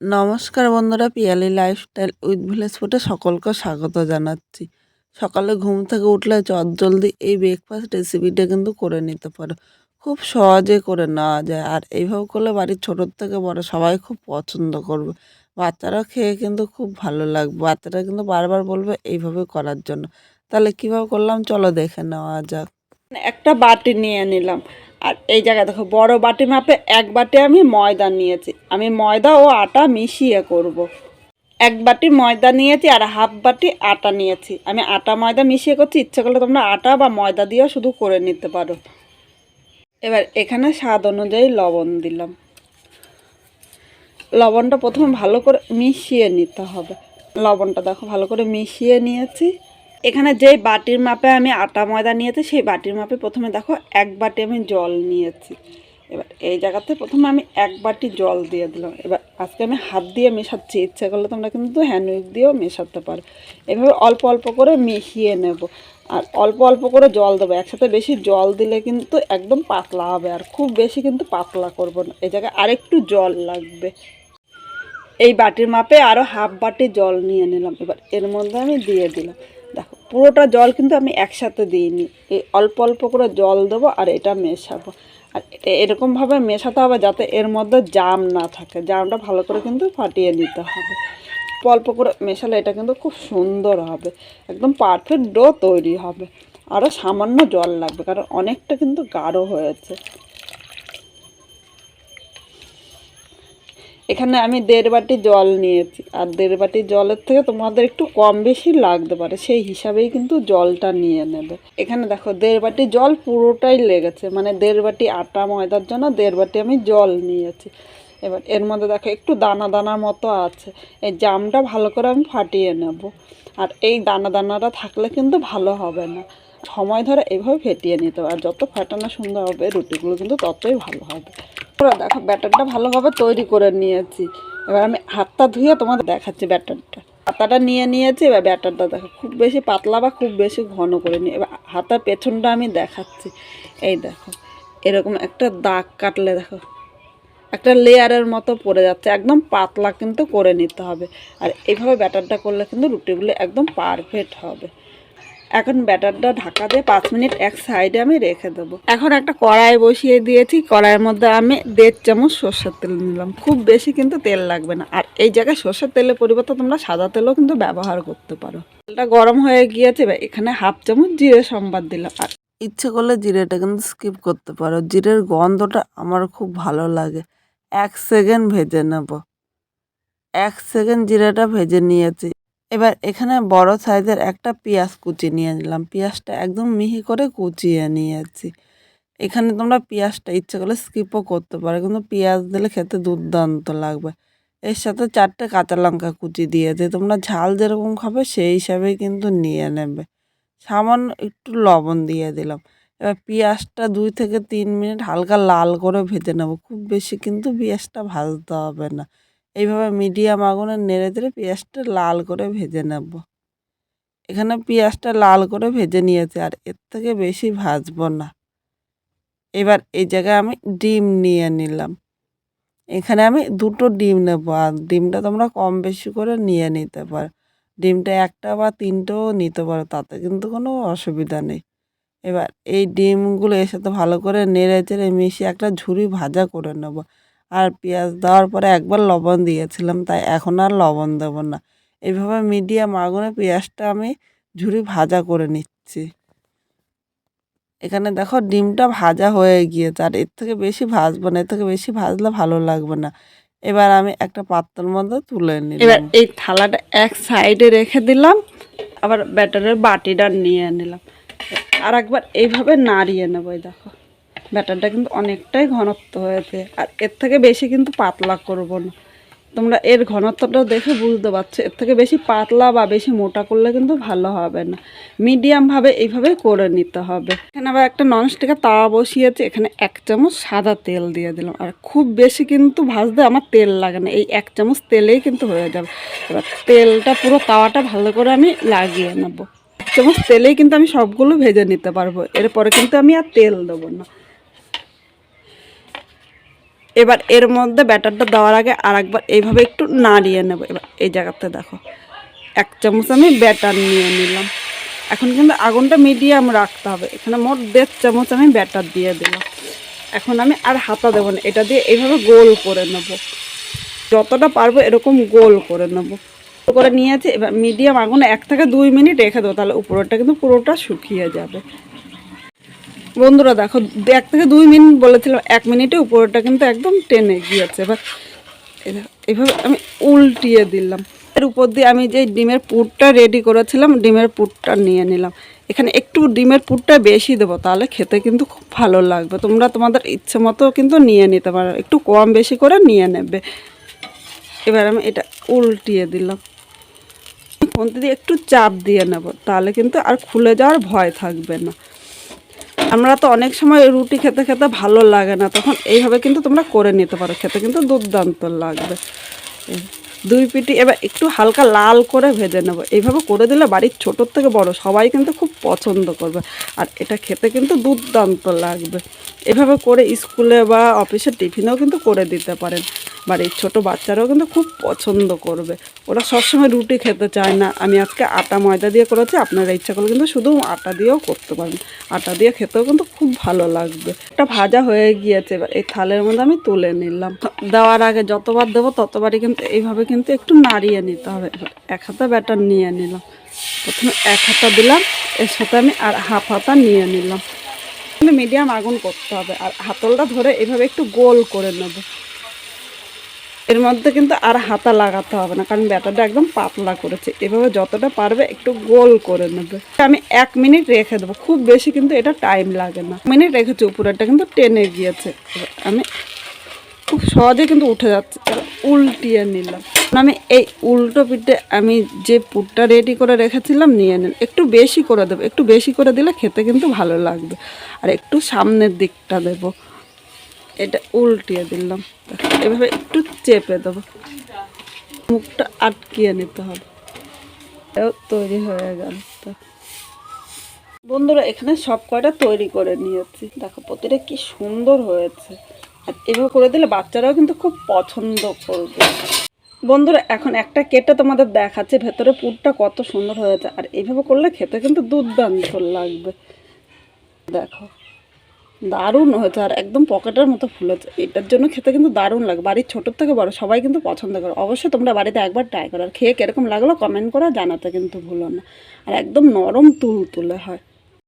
নমস্কার বন্ধুরা, Piyali lifestyle with village ফুটে সকলকে স্বাগত জানাচ্ছি। সকালে ঘুম থেকে উঠলে চট জলদি এই ব্রেকফাস্ট রেসিপিটা কিন্তু করে নিতে পারো। খুব সহজে করে নেওয়া যায় আর এইভাবে করলে বাড়ির ছোটোর থেকে বড় সবাই খুব পছন্দ করবে। বাচ্চারা খেয়ে কিন্তু খুব ভালো লাগবে। বাচ্চারা কিন্তু বারবার বলবে এইভাবে করার জন্য। তাহলে কীভাবে করলাম? চলো দেখে নেওয়া যাক। একটা বাটি নিয়ে নিলাম। আর এই জায়গায় দেখো, বড় বাটি মাপে এক বাটি আমি ময়দা নিয়েছি। আমি ময়দা ও আটা মিশিয়ে করব। এক বাটি ময়দা নিয়েছি আর হাফ বাটি আটা নিয়েছি। আমি আটা ময়দা মিশিয়ে করছি, ইচ্ছে করলে তোমরা আটা বা ময়দা দিয়েও শুধু করে নিতে পারো। এবার এখানে স্বাদ অনুযায়ী লবণ দিলাম। লবণটা প্রথমে ভালো করে মিশিয়ে নিতে হবে। লবণটা দেখো, ভালো করে মিশিয়ে নিয়েছি। এখানে যেই বাটির মাপে আমি আটা ময়দা নিয়েছি, সেই বাটির মাপে প্রথমে দেখো এক বাটি আমি জল নিয়েছি। এবার এই জায়গাতে প্রথমে আমি এক বাটি জল দিয়ে দিলাম। এবার আজকে আমি হাত দিয়ে মেশাচ্ছি। ইচ্ছে করলে তোমরা কিন্তু হ্যান্ড উইক দিয়েও মেশাতে পারো। এভাবে অল্প অল্প করে মিশিয়ে নেব। আর অল্প অল্প করে জল দেবো। একসাথে বেশি জল দিলে কিন্তু একদম পাতলা হবে। আর খুব বেশি কিন্তু পাতলা করব না। এই জায়গায় আরেকটু জল লাগবে। এই বাটির মাপে আরও হাফ বাটি জল নিয়ে নিলাম। এবার এর মধ্যে আমি দিয়ে দিলাম। পুরোটা জল কিন্তু আমি একসাথে দিইনি। এই অল্প অল্প করে জল দেবো আর এটা মেশাবো। আর এরকমভাবে মেশাতে হবে যাতে এর মধ্যে জাম না থাকে। জামটা ভালো করে কিন্তু ফাটিয়ে নিতে হবে। অল্প অল্প করে মেশালে এটা কিন্তু খুব সুন্দর হবে। একদম পারফেক্ট ডো তৈরি হবে। আরও সামান্য জল লাগবে, কারণ অনেকটা কিন্তু গাঢ় হয়েছে। এখানে আমি দেড় বাটি জল নিয়েছি। আর দেড় বাটি জলের থেকে তোমাদের একটু কম বেশি লাগতে পারে, সেই হিসাবেই কিন্তু জলটা নিয়ে নেবে। এখানে দেখো, দেড় বাটি জল পুরোটাই লেগেছে মানে দেড় বাটি আটা ময়দার জন্য দেড় বাটি আমি জল নিয়েছি। এবার এর মধ্যে দেখো, একটু দানা দানার মতো আছে, এই জামটা ভালো করে আমি ফাটিয়ে নেব। আর এই দানা দানাটা থাকলে কিন্তু ভালো হবে না। সময় ধরে এইভাবে ফেটিয়ে নিতে হবে। আর যত ফাটানো সুন্দর হবে, রুটিগুলো কিন্তু ততই ভালো হবে। পুরো দেখো, ব্যাটারটা ভালোভাবে তৈরি করে নিয়েছি। এবার আমি হাতটা ধুয়ে তোমাদের দেখাচ্ছি ব্যাটারটা। হাতাটা নিয়ে নিয়েছি, এবার ব্যাটারটা দেখো, খুব বেশি পাতলা বা খুব বেশি ঘন করে নিই এবার হাতার পেছনটা আমি দেখাচ্ছি। এই দেখো, এরকম একটা দাগ কাটলে দেখো, একটা লেয়ারের মতো পড়ে যাচ্ছে। একদম পাতলা কিন্তু করে নিতে হবে। আর এইভাবে ব্যাটারটা করলে কিন্তু রুটিগুলো একদম পারফেক্ট হবে। এখন ব্যাটারটা ঢাকা দিয়ে পাঁচ মিনিট এক সাইডে আমি রেখে দেবো। এখন একটা কড়াই বসিয়ে দিয়েছি, কড়াইয়ের মধ্যে আমি দেড় চামচ সর্ষের তেল নিলাম। খুব বেশি কিন্তু তেল লাগবে না। আর এই জায়গায় সর্ষের তেলের পরিবর্তে তোমরা সাদা তেলও কিন্তু ব্যবহার করতে পারো। তেলটা গরম হয়ে গিয়েছে এখানে হাফ চামচ জিরে সম্বাদ দিলাম। আর ইচ্ছে করলে জিরেটা কিন্তু স্কিপ করতে পারো। জিরের গন্ধটা আমার খুব ভালো লাগে। এক সেকেন্ড ভেজে নেব। এক সেকেন্ড জিরাটা ভেজে নিয়েছি। এবার এখানে বড় সাইজের একটা পেঁয়াজ কুচি নিয়ে নিলাম। পেঁয়াজটা একদম মিহি করে কুচিয়ে নিয়েছি। এখানে তোমরা পেঁয়াজটা ইচ্ছে করলে স্কিপও করতে পারো, কিন্তু পেঁয়াজ দিলে খেতে দুর্দান্ত লাগবে। এর সাথে চারটে কাঁচা লঙ্কা কুচি দিয়েছে তোমরা ঝাল যেরকম খাবে সেই হিসাবেই কিন্তু নিয়ে নেবে। সামান্য একটু লবণ দিয়ে দিলাম। এবার পেঁয়াজটা দুই থেকে তিন মিনিট হালকা লাল করে ভেজে নেব। খুব বেশি কিন্তু পেঁয়াজটা ভাজতে হবে না। এইভাবে মিডিয়াম আগুনে নেড়ে চেড়ে পেঁয়াজটা লাল করে ভেজে নেব। এখানে পেঁয়াজটা লাল করে ভেজে নিয়েছে আর এর থেকে বেশি ভাজবো না। এবার এই জায়গায় আমি ডিম নিয়ে নিলাম। এখানে আমি দুটো ডিম নেব আর ডিমটা তোমরা কম বেশি করে নিয়ে নিতে পারো। ডিমটা একটা বা তিনটেও নিতে পারো, তাতে কিন্তু কোনো অসুবিধা নেই। এবার এই ডিমগুলো এর সাথে ভালো করে নেড়ে চেড়ে মিশিয়ে একটা ঝুড়ি ভাজা করে নেব। আর পেঁয়াজ দেওয়ার পরে একবার লবণ দিয়েছিলাম, তাই এখন আর লবণ দেব না। এইভাবে মিডিয়াম আগুনে পেঁয়াজটা আমি ঝুড়ি ভাজা করে নিচ্ছি। এখানে দেখো ডিমটা ভাজা হয়ে গিয়েছে, আর এর থেকে বেশি ভাজবো না, এর থেকে বেশি ভাজলে ভালো লাগবে না। এবার আমি একটা পাত্রের মধ্যে তুলে নিলাম। এবার এই থালাটা এক সাইডে রেখে দিলাম, আবার ব্যাটারের বাটিটা নিয়ে নিলাম। আর একবার এইভাবে নাড়িয়ে নেব দেখো। ব্যাটারটা কিন্তু অনেকটাই ঘনত্ব হয়েছে। আর এর থেকে বেশি কিন্তু পাতলা করব না। তোমরা এর ঘনত্বটা দেখে বুঝতে পারছ, এর থেকে বেশি পাতলা বা বেশি মোটা করলে কিন্তু ভালো হবে না। মিডিয়ামভাবে এইভাবে করে নিতে হবে। এখানে আবার একটা ননস্টিকের তাওয়া বসিয়েছে, এখানে এক চামচ সাদা তেল দিয়ে দিলাম। আর খুব বেশি কিন্তু ভাজতে আমার তেল লাগে না, এই এক চামচ তেলেই কিন্তু হয়ে যাবে। এবার তেলটা পুরো তাওয়াটা ভালো করে আমি লাগিয়ে নেব। এক চামচ তেলেই কিন্তু আমি সবগুলো ভেজে নিতে পারব। এরপরে কিন্তু আমি আর তেল দেবো না। এবার এর মধ্যে ব্যাটারটা দেওয়ার আগে আর একবার এইভাবে একটু নাড়িয়ে নেব। এবার এই জায়গাতে দেখো, এক চামচ আমি ব্যাটার নিয়ে নিলাম। এখন কিন্তু আগুনটা মিডিয়াম রাখতে হবে। এখানে মোট দেড় চামচ আমি ব্যাটার দিয়ে দিলাম। এখন আমি আর হাতা দেবো না, এটা দিয়ে এইভাবে গোল করে নেব। যতটা পারব এরকম গোল করে নেব। করে নিয়েছি, এবার মিডিয়াম আগুনে এক থেকে দুই মিনিট রেখে দেবো, তাহলে উপরটা কিন্তু পুরোটা শুকিয়ে যাবে। বন্ধুরা দেখো, এক থেকে দুই মিনিট বলেছিলাম, এক মিনিটে উপরটা কিন্তু একদম টেনে গিয়েছে। এবার এভাবে আমি উল্টিয়ে দিলাম। এর উপর দিয়ে আমি যে ডিমের পুরটা রেডি করেছিলাম, ডিমের পুরটা নিয়ে নিলাম। এখানে একটু ডিমের পুরটা বেশি দেবো, তাহলে খেতে কিন্তু খুব ভালো লাগবে। তোমরা তোমাদের ইচ্ছে মতো কিন্তু নিয়ে নিতে পারো। একটু কম বেশি করে নিয়ে নেবে। এবার আমি এটা উল্টিয়ে দিলাম। ফোনতে দিয়ে একটু চাপ দিয়ে নেব, তাহলে কিন্তু আর খুলে যাওয়ার ভয় থাকবে না। আমরা তো অনেক সময় রুটি খেতে খেতে ভালো লাগে না, তখন এইভাবে কিন্তু তোমরা করে নিতে পারো। খেতে কিন্তু দুর্দান্ত লাগবে। দুই পিটি, এবার একটু হালকা লাল করে ভেজে নেব। এইভাবে করে দিলে বাড়ির ছোটোর থেকে বড় সবাই কিন্তু খুব পছন্দ করবে। আর এটা খেতে কিন্তু দুর্দান্ত লাগবে। এভাবে করে স্কুলে বা অফিসের টিফিনেও কিন্তু করে দিতে পারেন। বাড়ির ছোট বাচ্চারাও কিন্তু খুব পছন্দ করবে। ওরা সবসময় রুটি খেতে চায় না। আমি আজকে আটা ময়দা দিয়ে করেছি, আপনারা ইচ্ছা করলে কিন্তু শুধু আটা দিয়েও করতে পারেন। আটা দিয়ে খেতেও কিন্তু খুব ভালো লাগবে। একটা ভাজা হয়ে গিয়েছে, এবার এই থালের মধ্যে আমি তুলে নিলাম। দেওয়ার আগে যতবার দেবো ততবারই কিন্তু এইভাবে কিন্তু একটু নাড়িয়ে নিতে হবে। এক হাতা ব্যাটার নিয়ে নিলাম। প্রথমে এক হাতা দিলাম, এর সাথে আমি আর হাফ হাতা নিয়ে নিলাম। মিডিয়াম আগুন করতে হবে, আর হাতলটা ধরে এভাবে একটু গোল করে নেব। এর মধ্যে কিন্তু আর হাতা লাগাতে হবে না, কারণ ব্যাটারটা একদম পাতলা করেছে। এভাবে যতটা পারবে একটু গোল করে নেবে। আমি এক মিনিট রেখে দেবো, খুব বেশি কিন্তু এটা টাইম লাগে না। মিনিট রেখেছি, উপরেরটা কিন্তু টেনে গিয়েছে। আমি খুব সহজে কিন্তু উঠে যাচ্ছে উল্টিয়ে নিলাম। আমি এই উল্টো পিঠে আমি যে পুরটা রেডি করে রেখেছিলাম নিয়ে নিন একটু বেশি করে দেবো, একটু বেশি করে দিলে খেতে কিন্তু ভালো লাগবে। আর একটু সামনের দিকটা দেবো। এটা উল্টিয়ে দিলাম। এভাবে একটু চেপে দেবো। মুখটা আটকিয়ে নিতে হবে। তৈরি হয়ে গেল বন্ধুরা, এখানে সব কয়টা তৈরি করে নিয়েছি। দেখো, প্রতিটা কি সুন্দর হয়েছে। আর এভাবে করে দিলে বাচ্চারাও কিন্তু খুব পছন্দ করবে। বন্ধুরা, এখন একটা কেটে তোমাদের দেখাচ্ছে। ভেতরে পুরটা কত সুন্দর হয়েছে। আর এইভাবে করলে খেতে কিন্তু দুর্দান্ত লাগবে। দেখো। দারুণ হয়েছে আর একদম পকেটের মতো ফুলেছে এটার জন্য খেতে কিন্তু দারুণ লাগে। বাড়ির ছোটোর থেকে বড় সবাই কিন্তু পছন্দ করে। অবশ্যই তোমরা বাড়িতে একবার ট্রাই করো। আর খেয়ে কীরকম লাগল কমেন্ট করা জানাতে কিন্তু ভুলো না। আর একদম নরম তুল তুলে হয়।